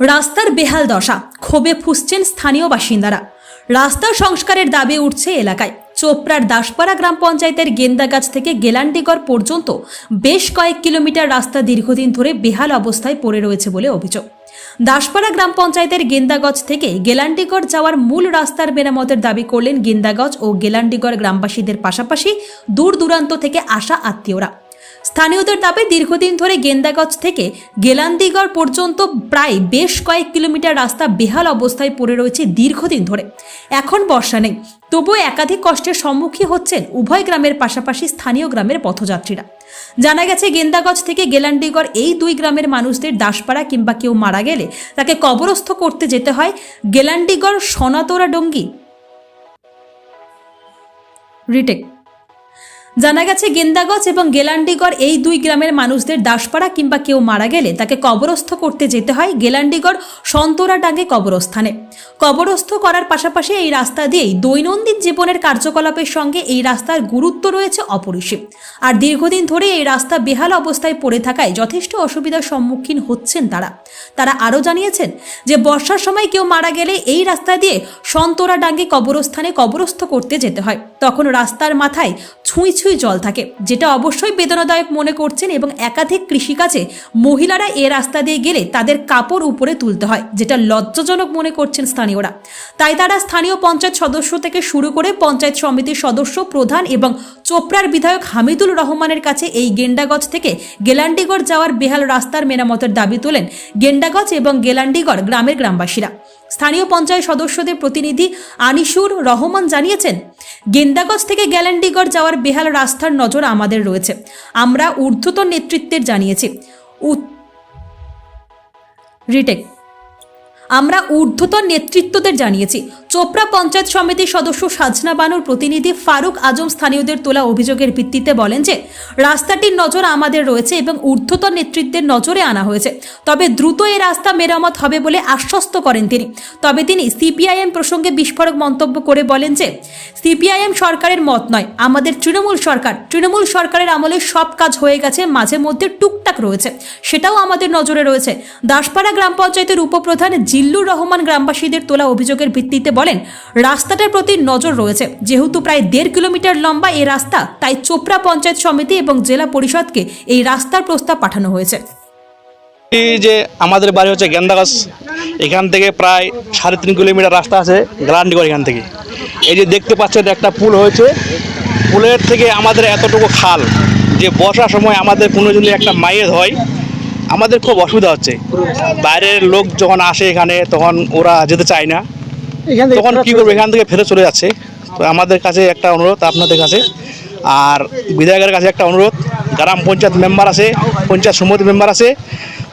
রাস্তার বেহাল দশা, ক্ষোভে ফুসছেন স্থানীয় বাসিন্দারা। রাস্তা সংস্কারের দাবি উঠছে এলাকায়। চোপড়ার দাসপাড়া গ্রাম পঞ্চায়েতের গেন্দাগাছ থেকে গেলান্ডিগড় পর্যন্ত বেশ কয়েক কিলোমিটার রাস্তা দীর্ঘদিন ধরে বেহাল অবস্থায় পড়ে রয়েছে বলে অভিযোগ। দাসপাড়া গ্রাম পঞ্চায়েতের গেন্দাগজ থেকে গেলান্ডিগড় যাওয়ার মূল রাস্তার মেরামতের দাবি করলেন গেন্দাগজ ও গেলান্ডিগড় গ্রামবাসীদের পাশাপাশি দূর দূরান্ত থেকে আসা আত্মীয়রা। স্থানীয়দের দাবি দীর্ঘদিন ধরে গেন্দাগজ থেকে গেলান্দিগড় পর্যন্ত প্রায় বেশ কয়েক কিলোমিটার রাস্তা বেহাল অবস্থায় পড়ে রয়েছে দীর্ঘদিন ধরে। এখন বর্ষা নেই। তবুও একাধিক কষ্টের সম্মুখীন হচ্ছেন উভয় গ্রামের পাশাপাশি স্থানীয় গ্রামের পথযাত্রীরা। জানা গেছে গেন্দাগজ থেকে গেলান্ডিগড় এই দুই গ্রামের মানুষদের দাসপাড়া কিংবা কেউ মারা গেলে তাকে কবরস্থ করতে যেতে হয় গেলান্ডিগড় সোনাতোরা ডঙ্গি। রিটেক। জানা গেছে গেন্দাগজ এবং গেলান্ডিগড় এই দুই গ্রামের মানুষদের দাসপাড়া কিংবা কেউ মারা গেলে তাকে কবরস্থ করতে যেতে হয় গেলান্ডিগড় সন্তোরাডাঙ্গে কবরস্থানে। কবরস্থ করার পাশাপাশি এই রাস্তা দিয়েই দৈনন্দিন জীবনের কার্যকলাপের সঙ্গে এই রাস্তার গুরুত্ব রয়েছে অপরিসীম। আর দীর্ঘদিন ধরে এই রাস্তা বেহাল অবস্থায় পড়ে থাকায় যথেষ্ট অসুবিধার সম্মুখীন হচ্ছেন তারা। তারা আরও জানিয়েছেন যে, বর্ষার সময় কেউ মারা গেলে এই রাস্তা দিয়ে সন্তোরাডাঙ্গে কবরস্থানে কবরস্থ করতে যেতে হয়। তখন রাস্তার মাথায় ছুঁই ছুঁই জল থাকে। যেটা অবশ্যই বেদনাদায়ক মনে করছেন এবং একাধিক কৃষিকাজে মহিলারা এ রাস্তা দিয়ে গেলে তাদের কাপড় উপরে তুলতে হয়, যেটা লজ্জাজনক মনে করছেন স্থানীয়রা। তাই তারা স্থানীয় পঞ্চায়েত সদস্য থেকে শুরু করে পঞ্চায়েত সমিতির সদস্য, প্রধান এবং চোপড়ার বিধায়ক হামিদুল রহমানের কাছে এই গেন্ডাগজ থেকে গেলান্ডিগড় যাওয়ার বেহাল রাস্তার মেরামতের দাবি তোলেন গেন্ডাগজ এবং গেলান্ডিগড় গ্রামের গ্রামবাসীরা। স্থানীয় পঞ্চায়েত সদস্যদের প্রতিনিধি আনিসুর রহমান জানিয়েছেন, গেন্দাগজ থেকে গ্যালান্ডিগড় যাওয়ার বেহাল রাস্তার নজর আমাদের রয়েছে। আমরা ঊর্ধ্বতন নেতৃত্বের জানিয়েছি। রিটেক। আমরা ঊর্ধ্বতন নেতৃত্বদের জানিয়েছি। চোপড়া পঞ্চায়েত সমিতির সদস্য সাজনা বানুর প্রতিনিধি ফারুক আজম স্থানীয়দের তোলা অভিযোগের ভিত্তিতে বলেন যে, রাস্তাটির নজর আমাদের রয়েছে এবং ঊর্ধ্বতন নেতৃত্বের নজরে আনা হয়েছে। তবে দ্রুত এই রাস্তা মেরামত হবে বলে আশ্বস্ত করেন তিনি। তবে তিনি সিপিআইএম প্রসঙ্গে বিস্ফোরক মন্তব্য করে বলেন যে, সিপিআইএম সরকারের মত নয়। আমাদের তৃণমূল সরকার, তৃণমূল সরকারের আমলে সব কাজ হয়ে গেছে, মাঝে মধ্যে টুকটাক রয়েছে। সেটাও আমাদের নজরে রয়েছে। দাসপাড়া গ্রাম পঞ্চায়েতের উপপ্রধান জিল্লুর রহমান গ্রামবাসীদের তোলা অভিযোগের ভিত্তিতে বলেন রাস্তাটার প্রতি নজর রয়েছে। যেহেতু প্রায় দেড় কিলোমিটার লম্বা এই রাস্তা, তাই চোপড়া পঞ্চায়েত সমিতি এবং জেলা পরিষদকে এই রাস্তার প্রস্তাব পাঠানো হয়েছে। এই যে আমাদের বাড়ি হচ্ছে গেন্দাগাছ এখান থেকে প্রায় সাড়ে তিন কিলোমিটার রাস্তা আছে গ্রান্ডিগড় এখান থেকে। এই যে দেখতে পাচ্ছেন একটা পুল হয়েছে, পুলের থেকে আমাদের এতটুকু খাল, যে বর্ষার সময় আমাদের কোনো যদি একটা মাইয়ের হয়, আমাদের খুব অসুবিধা হচ্ছে। বাইরের লোক যখন আসে এখানে, তখন ওরা যেতে চায় না। তখন কী করব? এখান থেকে ফেরত চলে যাচ্ছে। তো আমাদের কাছে একটা অনুরোধ আপনাদের কাছে। আর বিধায়কের কাছে একটা অনুরোধ। গ্রাম পঞ্চায়েত মেম্বার আছে পঞ্চায়েত সমিতি মেম্বার আছে।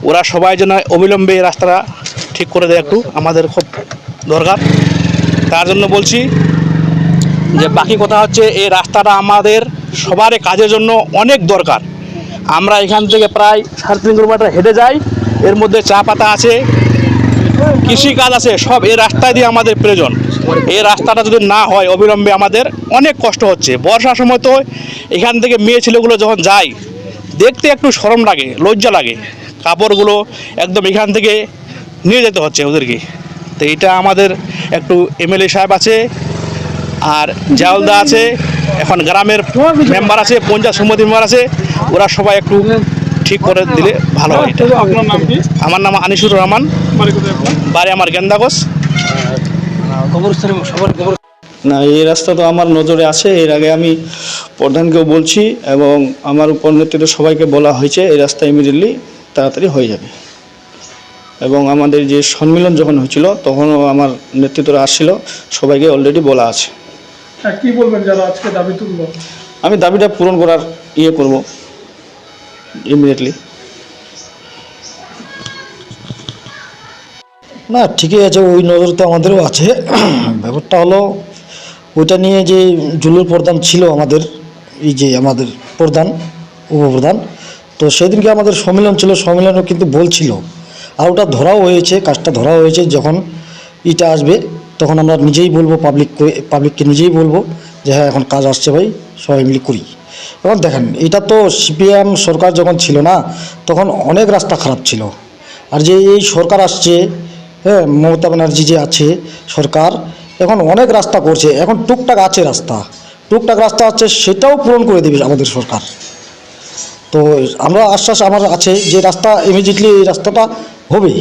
ওরা সবাই যেন অবিলম্বে এই রাস্তাটা ঠিক করে দেয় একটু। আমাদের খুব দরকার। তার জন্য বলছি যে বাকি কথা হচ্ছে এই রাস্তাটা আমাদের সবার কাজের জন্য অনেক দরকার। আমরা এখান থেকে প্রায় সাড়ে তিন কিলোমিটার হেঁটে যাই। এর মধ্যে চা পাতা আছে। কৃষি কাজ আছে, সব এই রাস্তা দিয়ে আমাদের প্রয়োজন। এই রাস্তাটা যদি না হয়, অবিলম্বে আমাদের অনেক কষ্ট হচ্ছে। বর্ষার সময় তো এখান থেকে মেয়ে ছেলেগুলো যখন যায়, দেখতে একটু সরম লাগে, লজ্জা লাগে। কাপড়গুলো একদম এখান থেকে নিয়ে যেতে হচ্ছে ওদেরকে। তো এটা আমাদের একটু এমএলএ সাহেব আছে, আর জাওলদা আছে, এখন গ্রামের মেম্বার আছে, পঞ্চায়েত সমিতি মেম্বার আছে, ওরা সবাই একটু ঠিক করে দিলে ভালো হয় এটা। আপনার নাম কি? আমার নাম আনিসুর রহমান। বাড়ি আমার গেন্দাগস। না এই রাস্তা তো আমার নজরে আছে। এর আগে আমি প্রধানকেও বলছি এবং আমার উপর নেতৃত্বে সবাইকে বলা হয়েছে এই রাস্তা ইমিডিয়েটলি তাড়াতাড়ি হয়ে যাবে। এবং আমাদের যে সম্মেলন যখন হয়েছিল তখনও আমার নেতৃত্বরা আসছিল। সবাইকে অলরেডি বলা আছে। হ্যাঁ কি বলবেন যারা আজকে দাবি তুললো? আমি দাবিটা পূরণ করার ইয়ে করব। ইমিডিয়েটলি না, ঠিকই আছে, ওই নজর তো আমাদেরও আছে। ব্যাপারটা হলো, ওইটা নিয়ে যে জুলুর প্রধান ছিল আমাদের, এই যে আমাদের প্রধান, উপপ্রধান, তো সেদিনকে আমাদের সম্মেলন ছিল, সম্মেলনও কিন্তু বলছিল। আর ওটা ধরাও হয়েছে, কাজটা ধরা হয়েছে, যখন ইটা আসবে, তখন আমরা নিজেই বলব পাবলিক পাবলিককে নিজেই বলব যে হ্যাঁ এখন কাজ আসছে ভাই, সবাই মিলে করি। এবং দেখেন, এটা তো সিপিএম সরকার যখন ছিল না, তখন অনেক রাস্তা খারাপ ছিল। আর যে এই সরকার আসছে হ্যাঁ মমতা ব্যানার্জি যে আছে সরকার, এখন অনেক রাস্তা করছে। এখন টুকটাক আছে রাস্তা। টুকটাক রাস্তা আছে, সেটাও পূরণ করে দেবে আমাদের সরকার। তো আমরা আশ্বাস আমার আছে যে রাস্তা ইমিডিয়েটলি এই রাস্তাটা হবে